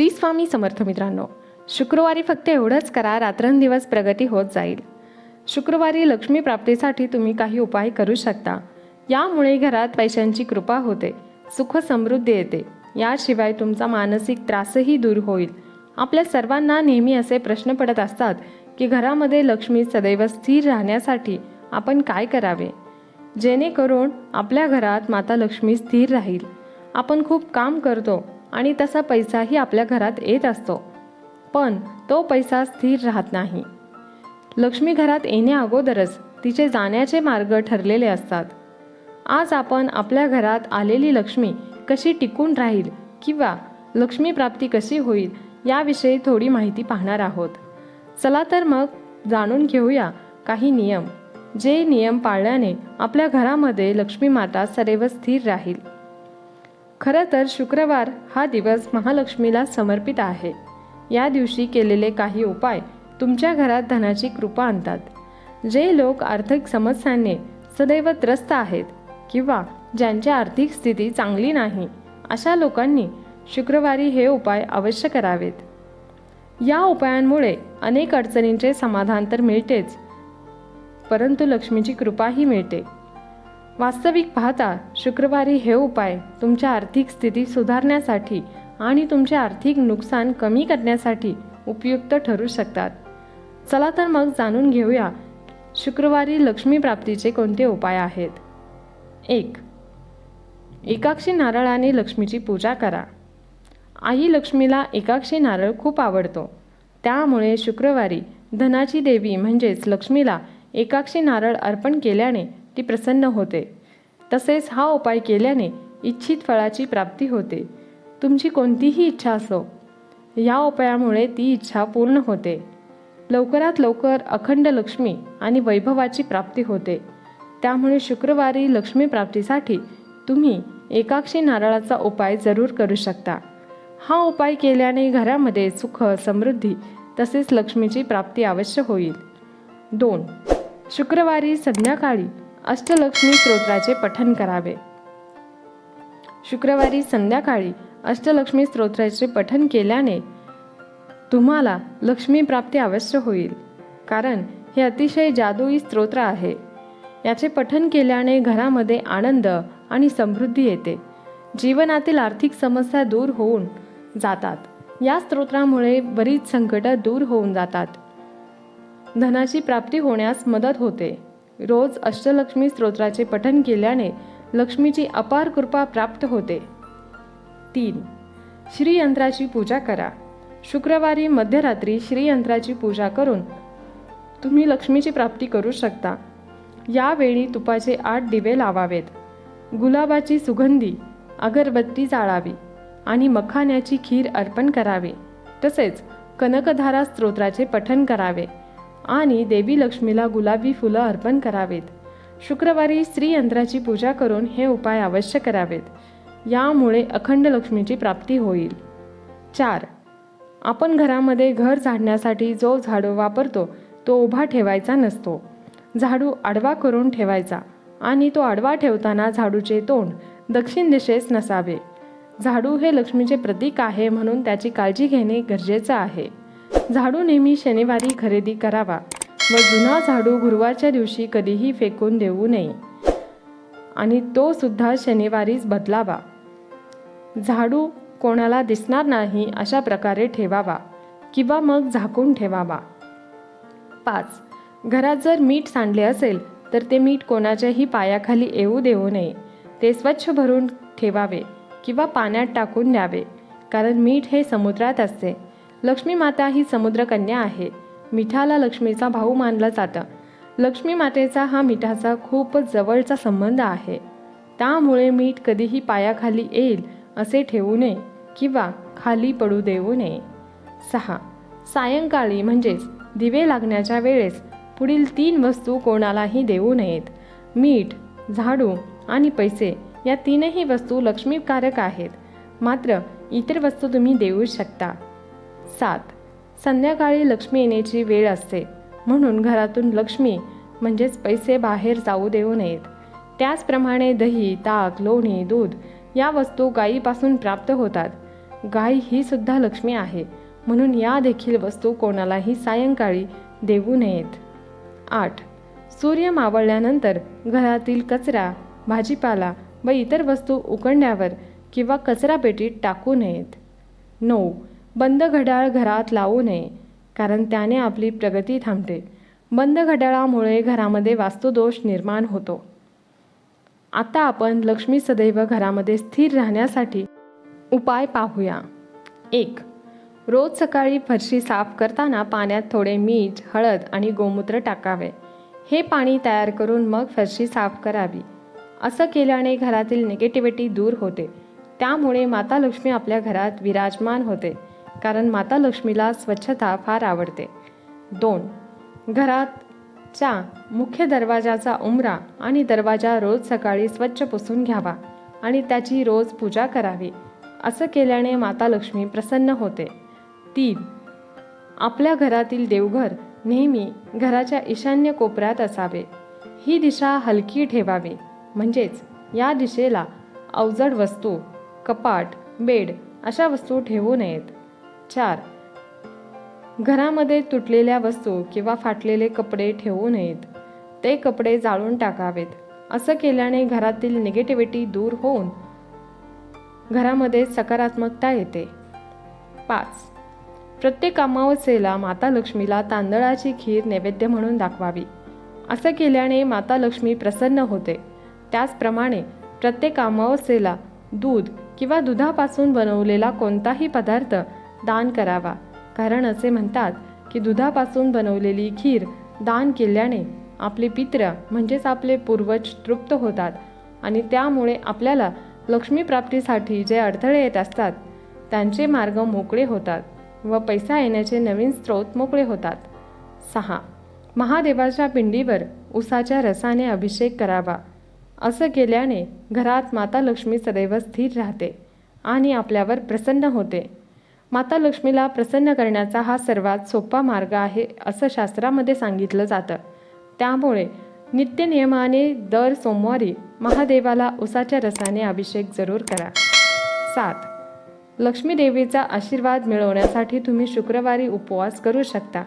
श्री स्वामी समर्थ मित्रांनो शुक्रवारी फक्त एवढंच करा रात्रंदिवस प्रगती होत जाईल. शुक्रवारी लक्ष्मी प्राप्तीसाठी तुम्ही काही उपाय करू शकता. यामुळे घरात पैशांची कृपा होते सुख समृद्धी येते. याशिवाय तुमचा मानसिक त्रासही दूर होईल. आपल्या सर्वांना नेहमी असे प्रश्न पडत असतात की घरामध्ये लक्ष्मी सदैव स्थिर राहण्यासाठी आपण काय करावे? जेणेकरून आपल्या घरात माता लक्ष्मी स्थिर राहील. आपण खूप काम करतो आणि तसा पैसाही आपल्या घरात येत असतो. पण तो पैसा स्थिर राहत नाही. लक्ष्मी घरात येण्या अगोदरच तिचे जाण्याचे मार्ग ठरलेले असतात. आज आपण आपल्या घरात आलेली लक्ष्मी कशी टिकून राहील किंवा लक्ष्मी प्राप्ती कशी होईल याविषयी थोडी माहिती पाहणार आहोत. चला तर मग जाणून घेऊया काही नियम जे नियम पाळल्याने आपल्या घरामध्ये लक्ष्मी माता सदैव स्थिर राहील. खरं तर शुक्रवार हा दिवस महालक्ष्मीला समर्पित आहे. या दिवशी केलेले काही उपाय तुमच्या घरात धनाची कृपा आणतात. जे लोक आर्थिक समस्यांनी सदैव त्रस्त आहेत किंवा ज्यांची आर्थिक स्थिती चांगली नाही अशा लोकांनी शुक्रवारी हे उपाय अवश्य करावेत. या उपायांमुळे अनेक अडचणींचे समाधान तर मिळतेच परंतु लक्ष्मीची कृपाही मिळते. वास्तविक पाहता शुक्रवारी हे उपाय तुमच्या आर्थिक स्थिती सुधारण्यासाठी आणि तुमचे आर्थिक नुकसान कमी करण्यासाठी उपयुक्त ठरू शकतात. चला तर मग जाणून घेऊया शुक्रवारी लक्ष्मी प्राप्तीचे कोणते उपाय आहेत? एक एकाक्षी नारळाने लक्ष्मीची पूजा करा. आई लक्ष्मीला एकाक्षी नारळ खूप आवडतो. त्यामुळे शुक्रवारी धनाची देवी म्हणजेच लक्ष्मीला एकाक्षी नारळ अर्पण केल्याने ती प्रसन्न होते. तसेच हा उपाय केल्याने इच्छित फळाची प्राप्ती होते. तुमची कोणतीही इच्छा असो या उपायामुळे ती इच्छा पूर्ण होते. लवकरात लवकर अखंड लक्ष्मी आणि वैभवाची प्राप्ती होते. त्यामुळे शुक्रवारी लक्ष्मी प्राप्तीसाठी तुम्ही एकाक्षी नारळाचा उपाय जरूर करू शकता. हा उपाय केल्याने घरामध्ये सुख समृद्धी तसेच लक्ष्मीची प्राप्ती अवश्य होईल. दोन शुक्रवारी संध्याकाळी अष्टलक्ष्मी स्तोत्राचे पठण करावे. शुक्रवारी संध्याकाळी अष्टलक्ष्मी स्तोत्राचे पठण केल्याने तुम्हाला लक्ष्मी प्राप्ती अवश्य होईल. कारण हे अतिशय जादुई स्तोत्र आहे. याचे पठण केल्याने घरामध्ये आनंद आणि समृद्धी येते. जीवनातील आर्थिक समस्या दूर होऊन जातात. या स्तोत्रामुळे बरीच संकटं दूर होऊन जातात. धनाची प्राप्ती होण्यास मदत होते. रोज अष्टलक्ष्मी स्तोत्राचे पठण केल्याने लक्ष्मीची अपार कृपा प्राप्त होते. तीन श्रीयंत्राची पूजा करा. शुक्रवारी मध्यरात्री श्रीयंत्राची पूजा करून तुम्ही लक्ष्मीची प्राप्ती करू शकता. यावेळी तुपाचे आठ दिवे लावावेत. गुलाबाची सुगंधी अगरबत्ती जाळावी आणि मखाण्याची खीर अर्पण करावी. तसेच कनकधारा स्तोत्राचे पठण करावे. आणि देवी लक्ष्मीला गुलाबी फुलं अर्पण करावेत. शुक्रवारी स्त्रीयंत्राची पूजा करून हे उपाय अवश्य करावेत. यामुळे अखंड लक्ष्मीची प्राप्ती होईल. चार. आपण घरामध्ये घर झाडण्यासाठी जो झाडू वापरतो तो उभा ठेवायचा नसतो. झाडू आडवा करून ठेवायचा आणि तो आडवा ठेवताना झाडूचे तोंड दक्षिण दिशेस नसावे. झाडू हे लक्ष्मीचे प्रतीक आहे म्हणून त्याची काळजी घेणे गरजेचं आहे. झाडू नेहमी शनिवारी खरेदी करावा व जुना झाडू गुरुवारच्या दिवशी कधीही फेकून देऊ नये. आणि तो सुद्धा शनिवारीच बदलावा. झाडू कोणाला दिसणार नाही अशा प्रकारे ठेवावा किंवा मग झाकून ठेवावा. पाच. घरात जर मीठ सांडले असेल तर ते मीठ कोणाच्याही पायाखाली येऊ देऊ नये. ते स्वच्छ भरून ठेवावे किंवा पाण्यात टाकून द्यावे कारण मीठ हे समुद्रात असते. लक्ष्मी माता ही समुद्रकन्या आहे. मिठाला लक्ष्मीचा भाऊ मानलं जातं. लक्ष्मी मातेचा हा मिठाचा खूपच जवळचा संबंध आहे. त्यामुळे मीठ कधीही पायाखाली येईल असे ठेवू नये किंवा खाली पडू देऊ नये. सहा. सायंकाळी म्हणजेच दिवे लागण्याच्या वेळेस पुढील तीन वस्तू कोणालाही देऊ नयेत. मीठ झाडू आणि पैसे या तीनही वस्तू लक्ष्मीकारक आहेत. मात्र इतर वस्तू तुम्ही देऊ शकता. सात. संध्याकाळी लक्ष्मी येण्याची वेळ असते. म्हणून घरातून लक्ष्मी म्हणजेच पैसे बाहेर जाऊ देऊ नयेत. त्याचप्रमाणे दही ताक लोणी दूध या वस्तू गायीपासून प्राप्त होतात. गाय ही सुद्धा लक्ष्मी आहे. म्हणून या देखील वस्तू कोणालाही सायंकाळी देऊ नयेत. आठ. सूर्य मावळल्यानंतर घरातील कचरा भाजीपाला व इतर वस्तू उकडण्यावर किंवा कचरापेटीत टाकू नयेत. नऊ. बंद घड्याळ घरात लावू नये कारण त्याने आपली प्रगती थांबते. बंद घड्याळामुळे घरामध्ये वास्तुदोष निर्माण होतो. आता आपण लक्ष्मी सदैव घरामध्ये स्थिर राहण्यासाठी उपाय पाहूया. एक रोज सकाळी फरशी साफ करताना पाण्यात थोडे मीठ हळद आणि गोमूत्र टाकावे. हे पाणी तयार करून मग फरशी साफ करावी. असं केल्याने घरातील निगेटिव्हिटी दूर होते. त्यामुळे माता लक्ष्मी आपल्या घरात विराजमान होते. कारण माता लक्ष्मीला स्वच्छता फार आवडते. दोन घरातच्या मुख्य दरवाजाचा उमरा आणि दरवाजा रोज सकाळी स्वच्छ पुसून घ्यावा आणि त्याची रोज पूजा करावी असं केल्याने माता लक्ष्मी प्रसन्न होते. तीन आपल्या घरातील देवघर नेहमी घराच्या ईशान्य कोपऱ्यात असावे. ही दिशा हलकी ठेवावी. म्हणजेच या दिशेला अवजड वस्तू कपाट बेड अशा वस्तू ठेवू नयेत. चार. घरामध्ये तुटलेल्या वस्तू किंवा फाटलेले कपडे ठेवू नयेत. ते कपडे जाळून टाकावेत. असं केल्याने घरातील निगेटिव्हिटी दूर होऊन घरामध्ये सकारात्मकता येते. पाच. प्रत्येक अमावस्येला माता लक्ष्मीला तांदळाची खीर नैवेद्य म्हणून दाखवावी. असं केल्याने माता लक्ष्मी प्रसन्न होते. त्याचप्रमाणे प्रत्येक अमावस्येला दूध किंवा दुधापासून बनवलेला कोणताही पदार्थ दान करावा. कारण असे म्हणतात की दुधापासून बनवलेली खीर दान केल्याने आपले पित्र म्हणजेच आपले पूर्वज तृप्त होतात आणि त्यामुळे आपल्याला लक्ष्मी प्राप्तीसाठी जे अडथळे येत असतात त्यांचे मार्ग मोकळे होतात व पैसा येण्याचे नवीन स्रोत मोकळे होतात. सहा. महादेवाच्या पिंडीवर उसाच्या रसाने अभिषेक करावा. असं केल्याने घरात माता लक्ष्मी सदैव स्थिर राहते आणि आपल्यावर प्रसन्न होते. माता लक्ष्मीला प्रसन्न करण्याचा हा सर्वात सोपा मार्ग आहे असं शास्त्रामध्ये सांगितलं जातं. त्यामुळे नित्यनियमाने दर सोमवारी महादेवाला उसाच्या रसाने अभिषेक जरूर करा. सात. लक्ष्मीदेवीचा आशीर्वाद मिळवण्यासाठी तुम्ही शुक्रवारी उपवास करू शकता.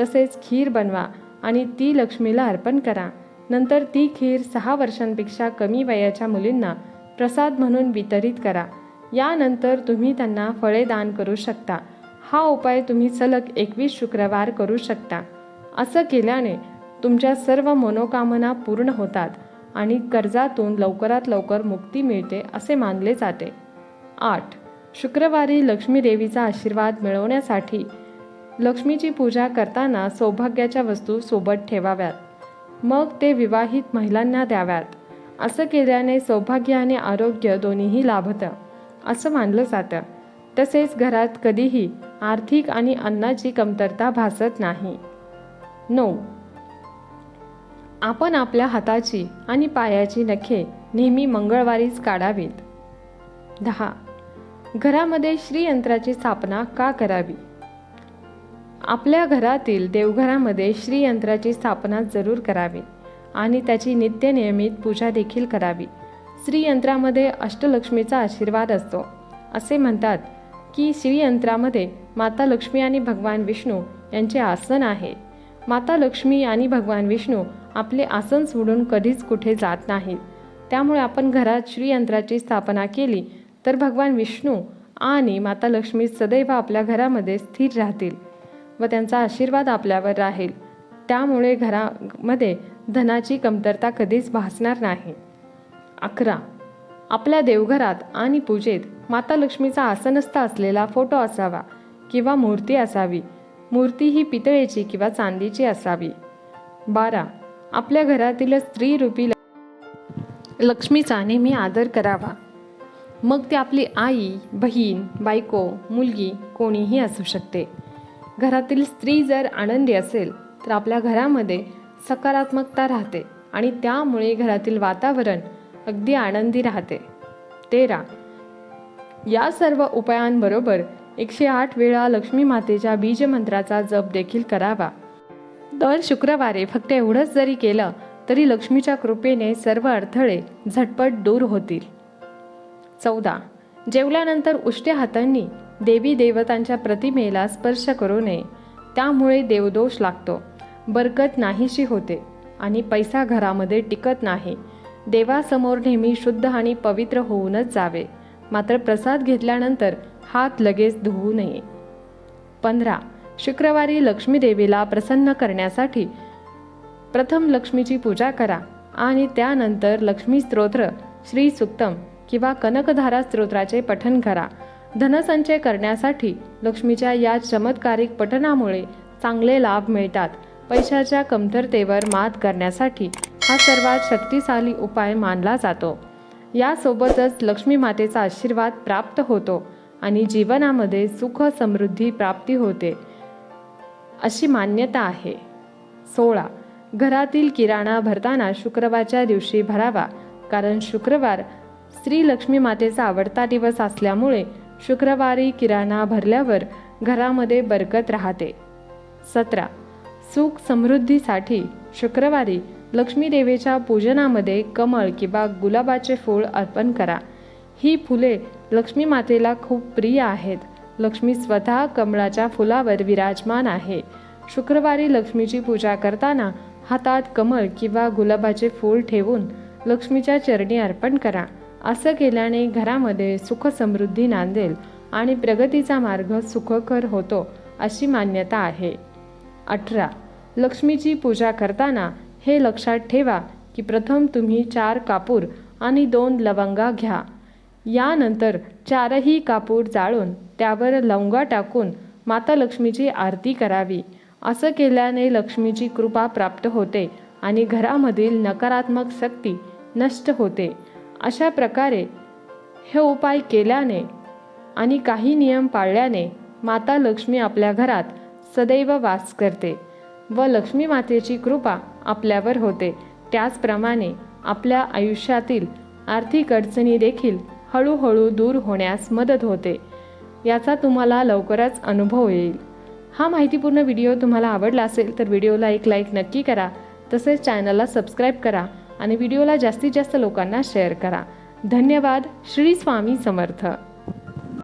तसेच खीर बनवा आणि ती लक्ष्मीला अर्पण करा. नंतर ती खीर सहा वर्षांपेक्षा कमी वयाच्या मुलींना प्रसाद म्हणून वितरित करा. यानंतर तुम्ही त्यांना फळे दान करू शकता. हा उपाय तुम्ही सलग एकवीस शुक्रवार करू शकता. असं केल्याने तुमच्या सर्व मनोकामना पूर्ण होतात आणि कर्जातून लवकरात लवकर मुक्ती मिळते असे मानले जाते. आठ. शुक्रवारी लक्ष्मी देवीचा आशीर्वाद मिळवण्यासाठी लक्ष्मीची पूजा करताना सौभाग्याच्या वस्तू सोबत ठेवाव्यात. मग ते विवाहित महिलांना द्याव्यात. असं केल्याने सौभाग्य आणि आरोग्य दोन्हीही लाभतं. असं मानलं जातं. तसेच घरात कधीही आर्थिक आणि अन्नाची कमतरता भासत नाही. नऊ. आपण आपल्या हाताची आणि पायाची नखे नेहमी मंगळवारीच काढावीत. दहा. घरामध्ये श्रीयंत्राची स्थापना का करावी? आपल्या घरातील देवघरामध्ये श्रीयंत्राची स्थापना जरूर करावी आणि त्याची नित्यनियमित पूजा देखील करावी. श्रीयंत्रामध्ये अष्टलक्ष्मीचा आशीर्वाद असतो. असे म्हणतात की श्रीयंत्रामध्ये माता लक्ष्मी आणि भगवान विष्णू यांचे आसन आहे. माता लक्ष्मी आणि भगवान विष्णू आपले आसन सोडून कधीच कुठे जात नाहीत. त्यामुळे आपण घरात श्रीयंत्राची स्थापना केली तर भगवान विष्णू आणि माता लक्ष्मी सदैव आपल्या घरामध्ये स्थिर राहतील व त्यांचा आशीर्वाद आपल्यावर राहील. त्यामुळे घरामध्ये धनाची कमतरता कधीच भासणार नाही. अकरा. आपल्या देवघरात आणि पूजेत माता लक्ष्मीचा आसनस्थ असलेला फोटो असावा किंवा मूर्ती असावी. मूर्ती ही पितळेची किंवा चांदीची असावी. बारा. आपल्या घरातील स्त्रीरूपी लक्ष्मीचा नेहमी आदर करावा. मग ती आपली आई बहीण बायको मुलगी कोणीही असू शकते. घरातील स्त्री जर आनंदी असेल तर आपल्या घरामध्ये सकारात्मकता राहते आणि त्यामुळे घरातील वातावरण अगदी आनंदी राहते. तेरा. या सर्व उपायांबरोबर एकशे आठ वेळा लक्ष्मी मातेच्या बीजमंत्राचा जप देखील करावा. दर शुक्रवारे फक्त एवढंच जरी केलं तरी लक्ष्मीच्या कृपेने सर्व अडथळे झटपट दूर होतील. चौदा. जेवल्यानंतर उष्ट्या हातांनी देवी देवतांच्या प्रतिमेला स्पर्श करू नये. त्यामुळे देवदोष लागतो. बरकत नाहीशी होते आणि पैसा घरामध्ये टिकत नाही. देवासमोर नेहमी शुद्ध आणि पवित्र होऊनच जावे. मात्र प्रसाद घेतल्यानंतर हात लगेच धुवू नये. पंधरा. शुक्रवारी लक्ष्मी देवीला प्रसन्न करण्यासाठी प्रथम लक्ष्मीची पूजा करा आणि त्यानंतर लक्ष्मी स्तोत्र श्री सुक्तम किंवा कनकधारा स्तोत्राचे पठण करा. धनसंचय करण्यासाठी लक्ष्मीच्या या चमत्कारिक पठणामुळे चांगले लाभ मिळतात. पैशाच्या कमतरतेवर मात करण्यासाठी हा सर्वात शक्तिशाली उपाय मानला जातो. यासोबतच लक्ष्मी मातेचा आशीर्वाद प्राप्त होतो आणि जीवनामध्ये सुख समृद्धी प्राप्ती होते अशी मान्यता आहे. सोळा. घरातील किराणा भरताना शुक्रवारच्या दिवशी भरावा कारण शुक्रवार श्री लक्ष्मी मातेचा आवडता दिवस असल्यामुळे शुक्रवारी किराणा भरल्यावर घरामध्ये बरकत राहते. सतरा. सुख समृद्धीसाठी शुक्रवारी लक्ष्मी देवीच्या पूजनामध्ये कमळ किंवा गुलाबाचे फूल अर्पण करा. ही फुले लक्ष्मी मातेला खूप प्रिय आहेत. लक्ष्मी स्वतः कमळाच्या फुलावर विराजमान आहे. शुक्रवारी लक्ष्मीची पूजा करताना हातात कमळ किंवा गुलाबाचे फूल ठेवून लक्ष्मीच्या चरणी अर्पण करा. असं केल्याने घरामध्ये सुख समृद्धी नांदेल आणि प्रगतीचा मार्ग सुखकर होतो अशी मान्यता आहे. अठरा. लक्ष्मीची पूजा करताना हे लक्षात ठेवा की प्रथम तुम्ही चार कापूर आणि दोन लवंगा घ्या. यानंतर चारही कापूर जाळून त्यावर लवंगा टाकून माता लक्ष्मीची आरती करावी. असं केल्याने लक्ष्मीची कृपा प्राप्त होते आणि घरामधील नकारात्मक शक्ती नष्ट होते. अशा प्रकारे हे उपाय केल्याने आणि काही नियम पाळल्याने माता लक्ष्मी आपल्या घरात सदैव वास करते. व लक्ष्मी मातेची कृपा आपल्यावर होते. त्याचप्रमाणे आपल्या आयुष्यातील आर्थिक अडचणी देखील हळूहळू दूर होण्यास मदत होते. याचा तुम्हाला लवकरच अनुभव येईल. हा माहितीपूर्ण व्हिडिओ तुम्हाला आवडला असेल तर व्हिडिओला एक लाईक नक्की करा. तसेच चॅनलला सबस्क्राईब करा आणि व्हिडिओला जास्तीत जास्त लोकांना शेअर करा. धन्यवाद. श्री स्वामी समर्थ.